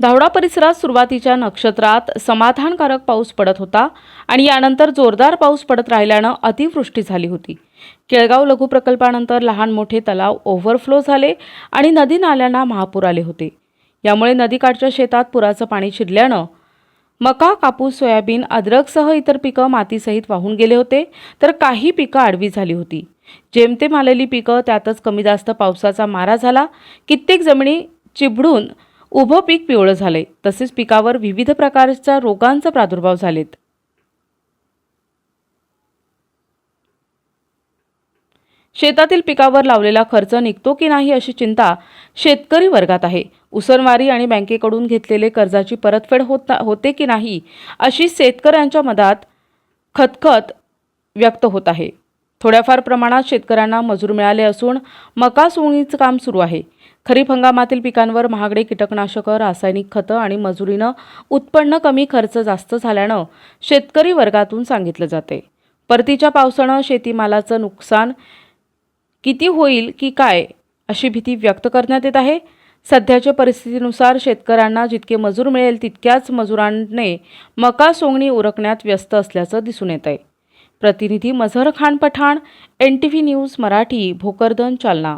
धावडा परिसरात सुरुवातीच्या नक्षत्रात समाधानकारक पाऊस पडत होता आणि यानंतर जोरदार पाऊस पडत राहिल्यानं अतिवृष्टी झाली होती. केळगाव लघु प्रकल्पानंतर लहान मोठे तलाव ओव्हरफ्लो झाले आणि नदी नाल्यांना महापूर आले होते. यामुळे नदीकाठच्या शेतात पुराचं पाणी शिरल्यानं मका कापूस सोयाबीन अद्रकसह इतर पिकं मातीसहित वाहून गेले होते तर काही पिकं आडवी झाली होती. जेमतेम आलेली पिकं त्यातच कमी जास्त पावसाचा मारा झाला. कित्येक जमिनी चिबडून उभं पीक पिवळं झाले तसेच पिकावर विविध प्रकारच्या रोगांचा प्रादुर्भाव झालेत. शेतातील पिकावर लावलेला खर्च निघतो की नाही अशी चिंता शेतकरी वर्गात आहे. उसनवारी आणि बँकेकडून घेतलेले कर्जाची परतफेड होत होते की नाही अशी शेतकऱ्यांच्या मनात खतखत व्यक्त होत आहे. थोड्याफार प्रमाणात शेतकऱ्यांना मजूर मिळाले असून मका सोंगणीचं काम सुरू आहे. खरीप हंगामातील पिकांवर महागडे कीटकनाशकं रासायनिक खतं आणि मजुरीनं उत्पन्न कमी खर्च जास्त झाल्यानं शेतकरी वर्गातून सांगितलं जाते. परतीच्या पावसानं शेतीमालाचं नुकसान किती होईल की काय अशी भीती व्यक्त करण्यात येत आहे. सध्याच्या परिस्थितीनुसार शेतकऱ्यांना जितके मजूर मिळेल तितक्याच मजुरांने मका सोंगणी उरकण्यात व्यस्त असल्याचं दिसून येत आहे प्रतिनिधी Mazhar Khan Pathan N T V news Marathi Bhokardan Jalna.